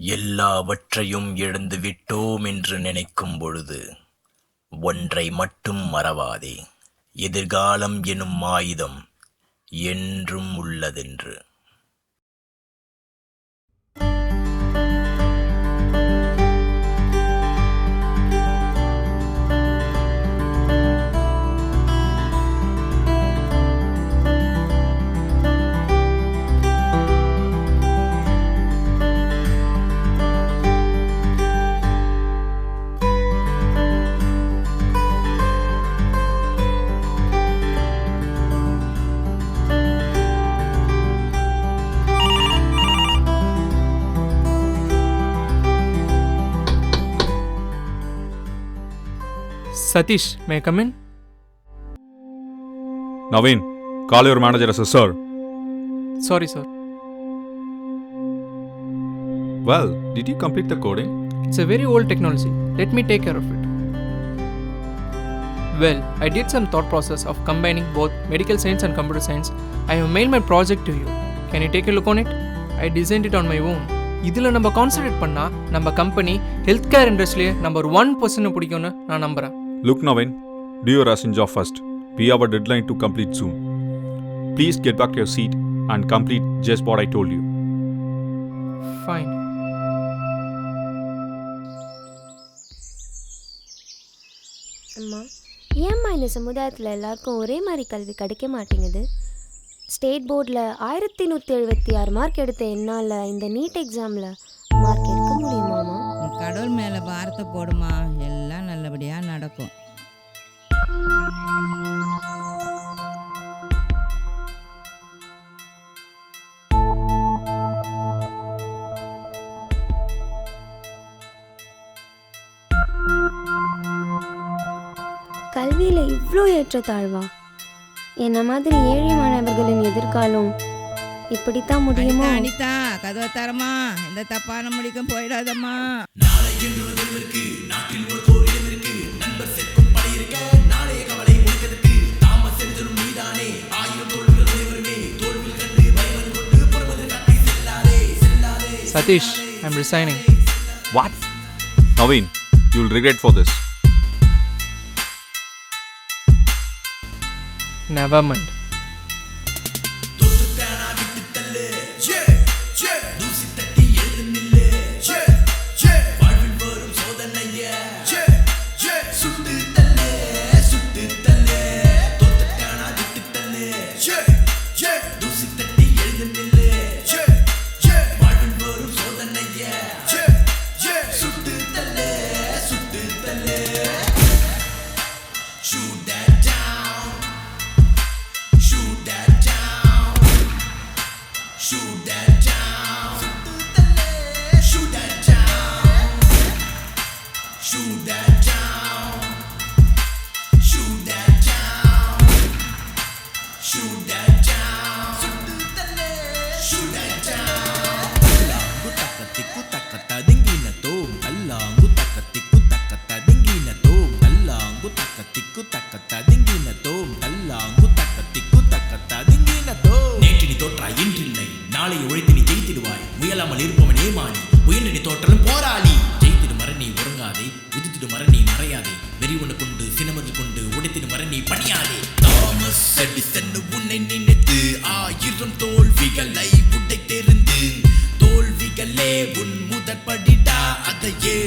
எல்லாவற்றையும் இழந்து விட்டோம் என்று நினைக்கும் பொழுது ஒன்றை மட்டும் மறவாதே. எதிர்காலம் எனும் ஆயுதம் என்றும் உள்ளதென்று. Come in? Naveen, call your manager as a sir. Sorry, sir. Well, did you complete the coding? It's a very old technology. Let me take care of it. Well, I did some thought process of combining both medical science and computer science. I have mailed my project to you. Can you take a look on it? I designed it on my own. இதில் நம்ம concentrate பண்ணால் நம்ம company health care இண்டஸ்ட்ரியிலே number one percent பிடிக்கும்னு நான் நம்புகிறேன் Look, Naveen, do your Russian job first. We have a deadline to complete soon. Please get back to your seat and complete just what I told you. Fine அம்மா ஏம்மா இந்த சமுதாயத்தில் எல்லாருக்கும் ஒரே மாதிரி கல்வி கிடைக்க மாட்டேங்குது ஸ்டேட் போர்டில் ஆயிரத்தி நூற்றி எழுபத்தி ஆறு மார்க் எடுத்த என்னால் இந்த நீட் எக்ஸாமில் மார்க் எடுக்க முடியுமாம்மா கடவுள் மேலே பாரத்தை போடுமா நல்லபடியாக நடக்கும். கல்வியில் இவ்வளோ ஏற்றத்தாழ்வா? என்ன மாதிரி ஏழை மாணவர்களின் எதிர்காலம் இப்படித்தான் முடியுமா? அனிதா அனிதா கதவை தரமா. எந்த தப்பான முடிக்கும் போயிடாதம்மா. Satish I'm resigning What? Naveen, you'll regret for this. Never mind Shoot that.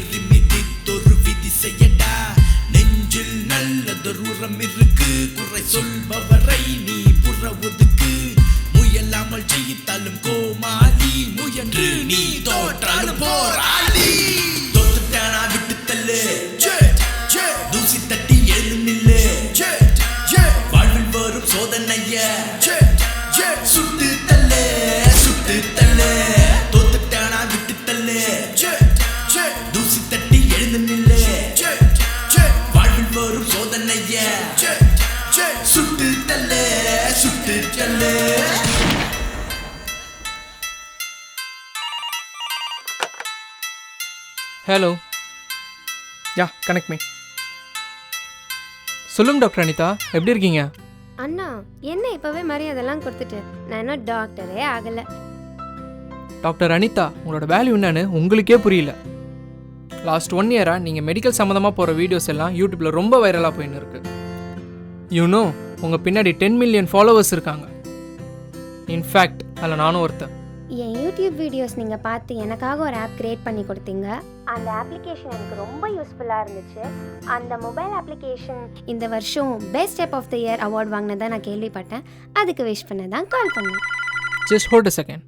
அதை ஏறி மிதித்தொரு விதி செய்யடா. நெஞ்சில் நல்லதொரு உரம் இருக்கு. குறை சொல்பவரை நீ புற ஒதுக்கு. முயலாமல் ஜெயித்தாலும் கோமாளி முயன்று நீ தோற்றாலும் போராளி. தோத்துட்டானா விட்டு தள்ளு. தூசி தட்டி எழுந்து நில்லு வாழ்வில் வரும் சோதனைய. சுட்டு தள்ளு சுட்டு தள்ளு ஹலோ யா கனெக்ட் மீ சொல்லுங்க டாக்டர் அனிதா. எப்படி இருக்கீங்க? அண்ணா என்ன இப்போவே மரியாதைலாம் கொடுத்துட்டு? நான் இன்னும் டாக்டரே ஆகலை. டாக்டர் அனிதா உங்களோட வேல்யூ என்னன்னு உங்களுக்கே புரியல. லாஸ்ட் ஒன் இயராக நீங்கள் மெடிக்கல் சம்மந்தமாக போகிற வீடியோஸ் எல்லாம் யூடியூப்பில் ரொம்ப வைரலாக போயின்னு இருக்கு. யூனோ உங்கள் பின்னாடி டென் மில்லியன் ஃபாலோவர்ஸ் இருக்காங்க. இன்ஃபேக்ட் அதில் நானும் ஒருத்தன். என் யூடியூப் வீடியோஸ் நீங்கள் பார்த்து எனக்காக ஒரு ஆப் கிரியேட் பண்ணி கொடுத்தீங்க. அந்த அப்ளிகேஷன் எனக்கு ரொம்ப யூஸ்ஃபுல்லாக இருந்துச்சு. அந்த மொபைல் அப்ளிகேஷன் இந்த வருஷம் best app of the year award வாங்கினதா நான் கேள்விப்பட்டேன். அதுக்கு விஷ் பண்ண தான் கால் பண்ணேன். Just hold a second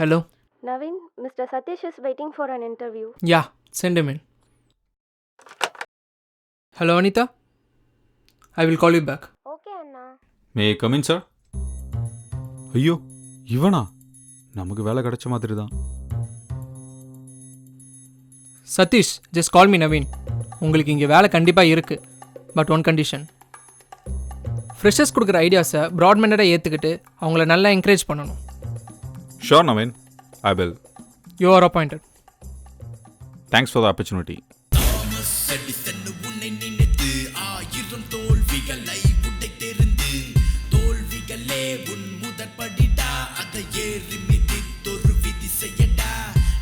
hello Naveen, Mr. Satish is waiting for an interview. Ya send him in hello Anita I will call you back okay Anna may come in sir ஐயோ இவனா? நமக்கு வேலை கிடைச்ச மாதிரி தான் Satish just call me Naveen உங்களுக்கு இங்கே வேலை கண்டிப்பாக இருக்குது பட் ஒன் கண்டிஷன் ஃப்ரெஷர்ஸ் கொடுக்குற ஐடியாஸை ப்ராட்மெண்டடாக ஏற்றுக்கிட்டு அவங்கள நல்லா என்கரேஜ் பண்ணணும். Sure Naveen I will you are appointed thanks for the opportunity என்னை நினைத்து ஆயிரம் தோல்விகளை உடை தெரிந்து தோல்விகளே உன் முதற்படிடா. அதை ஏறி மிதித்தொரு விதி செய்யடா.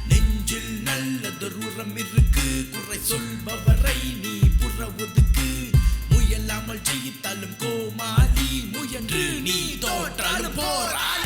நெஞ்சில் நல்லதொரு உரம் இருக்கு. குறை சொல்பவரை நீ புற ஒதுக்கு. முயலாமல் ஜெயித்தாலும் கோமாளி முயன்று நீ தோற்றாலும் போராளி.